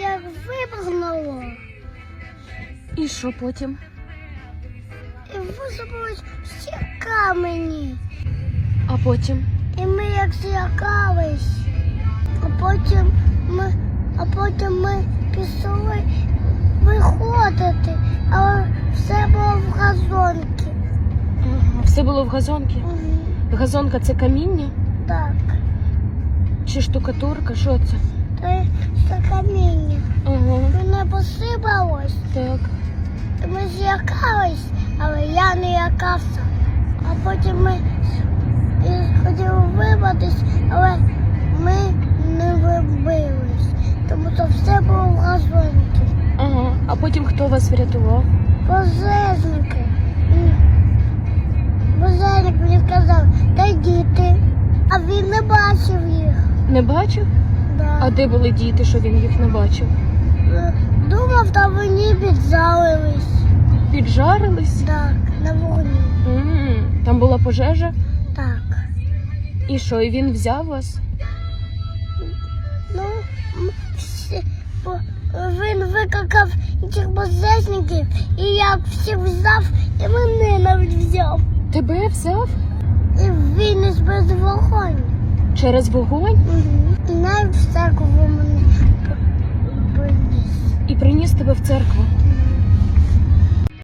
як вибухнуло, І що потім? і висипались всі камені. А потім? І ми як злякались. А потім ми, а потім ми пішли виходити, але все було в газонці. Ага. Все було в газонці? Мгм. Газонка це каміння Так, чи штукатурка? Що це? це, це посипалось. Так. Ми злякались, але я не лякався. А потім ми і хотіли вибратись, але ми не вибились, тому що все було в газонці. Ага. А потім хто вас врятував? Пожежники. Пожежник мені сказав, де діти. А він не бачив їх. Не бачив? Да. А де були діти, що він їх не бачив? Думав, там вони піджалились. Піджарились? Так, на вогні. м Там була пожежа. Так. І що, і він взяв вас? Ну, м, всі, бо він викликав цих пожежників, і я всіх взяв, і мене навіть взяв. Тебе взяв? І він із без вогонь. Через вогонь Угу. І навіть в церкву мене церкву.